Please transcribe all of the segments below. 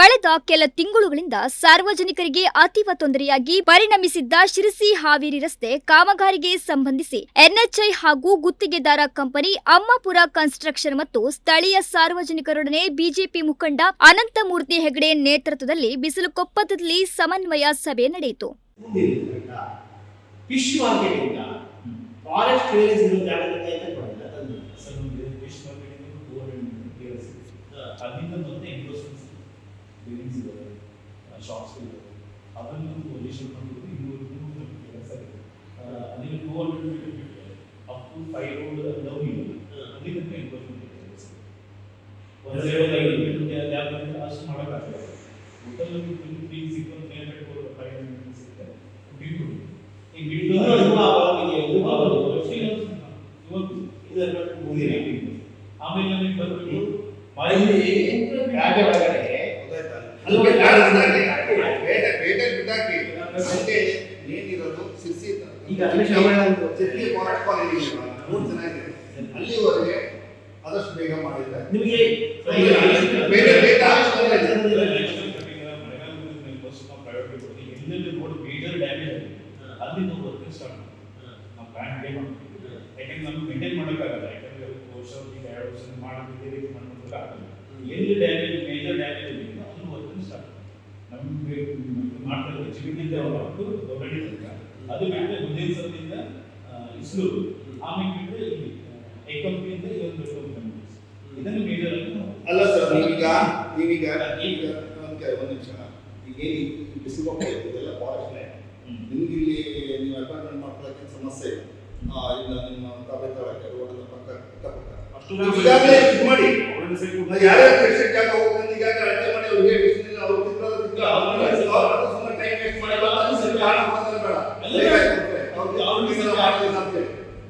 ಕಳೆದ ಕೆಲ ತಿಂಗಳುಗಳಿಂದ ಸಾರ್ವಜನಿಕರಿಗೆ ಅತೀವ ತೊಂದರೆಯಾಗಿ ಪರಿಣಮಿಸಿದ್ದ ಶಿರಸಿ ಹಾವೇರಿ ರಸ್ತೆ ಕಾಮಗಾರಿಗೆ ಸಂಬಂಧಿಸಿ ಎನ್ಎಚ್ಐ ಹಾಗೂ ಗುತ್ತಿಗೆದಾರ ಕಂಪನಿ ಅಮ್ಮಾಪುರ ಕನ್ಸ್ಟ್ರಕ್ಷನ್ ಮತ್ತು ಸ್ಥಳೀಯ ಸಾರ್ವಜನಿಕರೊಡನೆ ಬಿಜೆಪಿ ಮುಖಂಡ ಅನಂತಮೂರ್ತಿ ಹೆಗಡೆ ನೇತೃತ್ವದಲ್ಲಿ ಬಿಸಿಲುಕೊಪ್ಪದಲ್ಲಿ ಸಮನ್ವಯ ಸಭೆ ನಡೆಯಿತು. ಫಿಶ್ ಮಾರ್ಕೆಟ್ ಇಂದ ಫಾರೆಸ್ಟ್ ಕ್ಲಿಯರೆನ್ಸ್ ಇರೋ ಜಾಗದಿಂದ ಅಂತ ಕೊಡಲ್ಲ ತಂದು ಸರ್ ನಮಗೆ fish marketing two hundred clears ಅದರಿಂದ ಮತ್ತೆ ಇನ್ವೆಸ್ಟ್ಮೆಂಟ್ಸ್ ಬಿಲ್ಡಿಂಗ್ಸ್ ಇದ್ದಾವೆ ಶಾಪ್ಸ್ ಇದ್ದಾವೆ ಅದನ್ನು ಪೊಸಿಷನ್ ಮಾಡಿಬಿಟ್ಟು ಇನ್ನೂರು ಇನ್ನೂರು ಕ್ಲಿಯರ್ಸ್ ಆಗಿದೆ ಅಲ್ಲಿಗೆ two hundred meter up to five road love ಇಲ್ಲ ಅದರಿಂದ ಇನ್ವೆಸ್ಟ್ಮೆಂಟ್ ಕ್ಲಿಯರ್ಸ್ ಒಂದು ಸೈಡ್ ಲ್ಯಾಬ್ ಅಷ್ಟು ಮಾಡೋಕ್ಕಾಗಲ್ಲ hotel three six three hundred four five hundred ಸಿಗುತ್ತೆ ಬಿಟ್ಟು ಈ ಬಿಟ್ಟು ಇನ್ನೂ ತುಂಬಾ ಅಭಾವವಿದೆ, ಇನ್ನೂ ಅಭಾವವಿದೆ. ಇವತ್ತು ಇದರ ಮುಗಿದಿದೆ. ಆಮೇಲೆ ನಮಗೆ ಬಂದ್ಬಿಟ್ಟು ಅಲ್ಲಿ ಕಾಗೆ ಒಳಗಡೆ ಅಲ್ಲಿವರೆಗೆ ಆದಷ್ಟು ಬೇಗ ಮಾಡಿದ್ರೆ ನಿಮಗೆ ಬೇರೆ ಬೇಗ ಎಲ್ಲೆಲ್ಲಿ ರೋಡ್ ಮೇಜರ್ ಡ್ಯಾಮೇಜ್ ಆಗಿದೆ ಅಲ್ಲಿ ನಾವು ವರ್ಕಿಂಗ್ ಸ್ಟಾರ್ಟ್ ನಾವು ಪ್ಲಾನ್ ಮಾಡ್ತೀವಿ ಯಾಕಂದ್ರೆ ನಮ್ಗೆ ಮೇಂಟೈನ್ ಮಾಡೋಕ್ಕಾಗಲ್ಲ ಯಾಕಂದ್ರೆ ವರ್ಷ ಈಗ ಎರಡು ವರ್ಷ ಮಾಡೋದು ಇದೇ ರೀತಿ ಎಲ್ಲಿ ಡ್ಯಾಮೇಜ್ ಮೇಜರ್ ಡ್ಯಾಮೇಜ್ ಇದೆ ಅಲ್ಲಿ ವರ್ಕಿಂಗ್ ಸ್ಟಾರ್ಟ್ ನಮ್ಗೆ ಮಾಡ್ತಾರೆ ಜೀವಿತದಿಂದ ಗೌರಡಿ ತನಕ ಅದು ಬಿಟ್ಟರೆ ಮುಂದಿನ ಸರದಿಂದ ಇಸ್ಲೂರು. ಆಮೇಲೆ ಬಿಟ್ಟರೆ ಇಲ್ಲಿ ಏಕಂಪಿಯಿಂದ ಇದೊಂದು ಕಂಪನಿ ಇದನ್ನು ಮೇಜರ್ ಅಲ್ಲ ಸರ್ ನೀವೀಗ ನೀವೀಗ ಈಗ ಒಂದು ನಿಮಿಷ. ಈಗ ಏನು ಬಿಸಿ ಇದೆಲ್ಲ ಫಾರೆಸ್ಟ್ ಲ್ಯಾಂಡ್. ನಿಮ್ಗೆ ಇಲ್ಲಿ ನೀವು ಅಪಾರ್ಟ್ಮೆಂಟ್ ಮಾಡ್ಕೊಳ್ಳೋಕೆ ಸಮಸ್ಯೆ ಇಲ್ಲ? ಆ, ಇಲ್ಲ ನಿಮ್ಮ ತಳಕ್ಕೆ ರೋಡದ ಪಕ್ಕ ಅಷ್ಟು ನೀವು ಈಗಾಗಲೇ ಇದು ಮಾಡಿ. ಯಾರ್ಯಾರು ಜಾಗ ಈಗಾಗಲೇ ಅಳತೆ ಮಾಡಿ ಅವ್ರಿಗೆ ಬಿಸಿಲಿಲ್ಲ ಅವ್ರು ತಿನ್ನೋದು ತಿನ್ನೋ ಅವ್ರು ಸುಮ್ಮನೆ ಟೈಮ್ ವೇಸ್ಟ್ ಮಾಡಿ ಅದು ಸರಿ ಹಣ ಮಾತಾಡ ಬೇಡ ಬೇಗ ಆಗುತ್ತೆ. ಅವ್ರಿಗೆ ಅವ್ರಿಗೆ ಇದೆಲ್ಲ ಮಾಡೋದಿಲ್ಲ ಅಂತೇಳಿ ಇದು ಅವ್ರು ಮಾಡ್ತಾರೆ. ಹಾ. ಅಂಬೇಡ್ಕರ್ ಯಾರು ಸರಿ ಕೊಟ್ಟಿಲ್ಲ ತಕರಾರು ಮಾಡ್ತೀನಿ ಅಂತ ಅಲ್ಲ, ಅವ್ರಿಗೆ ಹೊರಗೆ ಹೇಳ್ಬಿಡಿ, ನೀವು ಕಿತ್ಕೊಳ್ಳಿ. ಇಲ್ಲಿಂದ ಈ ಕಡೆ ಇಲ್ಲಿಂದ ರೋಡ್ ಬರುತ್ತೆ ಅಂತ ಈಗಾಗಲೇ ಹೇಳ್ಬಿಡಿ. ನೀವು ಕಡೆ ನೀವು ಮಾಡ್ತಾ ಬಂದಾಗ ಅವ್ರು ಕೇಳೋದು ಅವ್ರು ಅವ್ರಿಂದ ತೊಂದರೆ ಸಿಗ್ತಾಗತ್ತಲ್ಲ.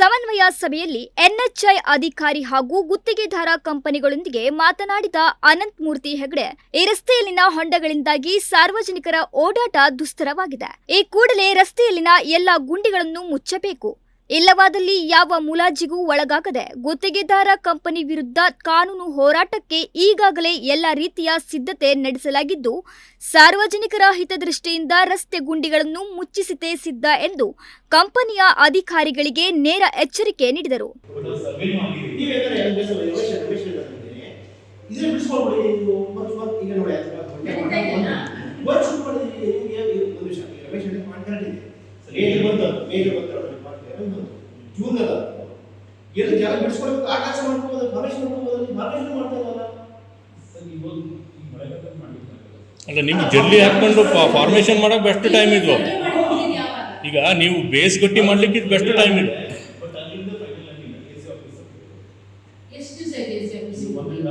ಸಮನ್ವಯ ಸಭೆಯಲ್ಲಿ ಎನ್ಎಚ್ಐ ಅಧಿಕಾರಿ ಹಾಗೂ ಗುತ್ತಿಗೆದಾರ ಕಂಪನಿಗಳೊಂದಿಗೆ ಮಾತನಾಡಿದ ಅನಂತಮೂರ್ತಿ ಹೆಗಡೆ, ಈ ರಸ್ತೆಯಲ್ಲಿನ ಹೊಂಡಗಳಿಂದಾಗಿ ಸಾರ್ವಜನಿಕರ ಓಡಾಟ ದುಸ್ತರವಾಗಿದೆ. ಈ ಕೂಡಲೇ ರಸ್ತೆಯಲ್ಲಿನ ಎಲ್ಲಾ ಗುಂಡಿಗಳನ್ನು ಮುಚ್ಚಬೇಕು. ಇಲ್ಲವಾದಲ್ಲಿ ಯಾವ ಮುಲಾಜಿಗೂ ಒಳಗಾಗದೆ ಗುತ್ತಿಗೆದಾರ ಕಂಪನಿ ವಿರುದ್ಧ ಕಾನೂನು ಹೋರಾಟಕ್ಕೆ ಈಗಾಗಲೇ ಎಲ್ಲ ರೀತಿಯ ಸಿದ್ಧತೆ ನಡೆಸಲಾಗಿದ್ದು, ಸಾರ್ವಜನಿಕರ ಹಿತದೃಷ್ಟಿಯಿಂದ ರಸ್ತೆ ಗುಂಡಿಗಳನ್ನು ಮುಚ್ಚಿಸಿತೇ ಸಿದ್ಧ ಎಂದು ಕಂಪನಿಯ ಅಧಿಕಾರಿಗಳಿಗೆ ನೇರ ಎಚ್ಚರಿಕೆ ನೀಡಿದರು. ಜೂನ್ ಅದ ಎಲ್ಲಿ ಜನ ಬಿಡಿಸ್ಕೊಳ್ಬೇಕು? ಆಕಾಶ ಮಾಡ್ಕೋಬೋದು ರಮೇಶ್ ಮಾಡ್ಕೋಬೋದು ರಮೇಶ್ ಮಾಡ್ತಾ ಇದ್ದಾರಲ್ಲ ಸರ್, ಇವಾಗ ಈ ಮಳೆಗಾಲ ಅಲ್ಲ ನಿಮ್ಗೆ ಜಲ್ಲಿ ಹಾಕೊಂಡು ಫಾರ್ಮೇಶನ್ ಮಾಡೋಕೆ ಬೆಸ್ಟ್ ಟೈಮ್ ಇದು. ಈಗ ನೀವು ಬೇಸ್ ಗಟ್ಟಿ ಮಾಡ್ಲಿಕ್ಕೆ ಇದು. ಬೆಸ್ಟ್ ಟೈಮ್ ಇದು ಅಲ್ಲಿಂದ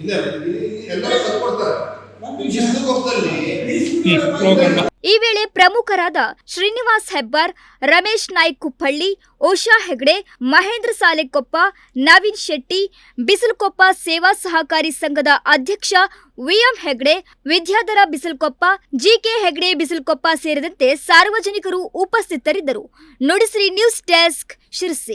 ಇಲ್ಲ, ಇಲ್ಲಿ ಎಲ್ಲರೂ ಶಿಸ್ತುಗೊಪ್ಪದಲ್ಲಿ ಈ ವೇಳೆ ಪ್ರಮುಖರಾದ ಶ್ರೀನಿವಾಸ್ ಹೆಬ್ಬಾರ್, ರಮೇಶ್ ನಾಯ್ಕ್ ಕುಪ್ಪಳ್ಳಿ ಓಶಾ ಹೆಗ್ಡೆ, ಮಹೇಂದ್ರ ಸಾಲೆಕೊಪ್ಪ, ನವೀನ್ ಶೆಟ್ಟಿ, ಬಿಸಿಲುಕೊಪ್ಪ ಸೇವಾ ಸಹಕಾರಿ ಸಂಘದ ಅಧ್ಯಕ್ಷ V M Hegde, Vidyadhara Bisilukoppa, G K Hegde Bisilukoppa ಸೇರಿದಂತೆ ಸಾರ್ವಜನಿಕರು ಉಪಸ್ಥಿತರಿದ್ದರು. Nudisiri news desk Sirsi.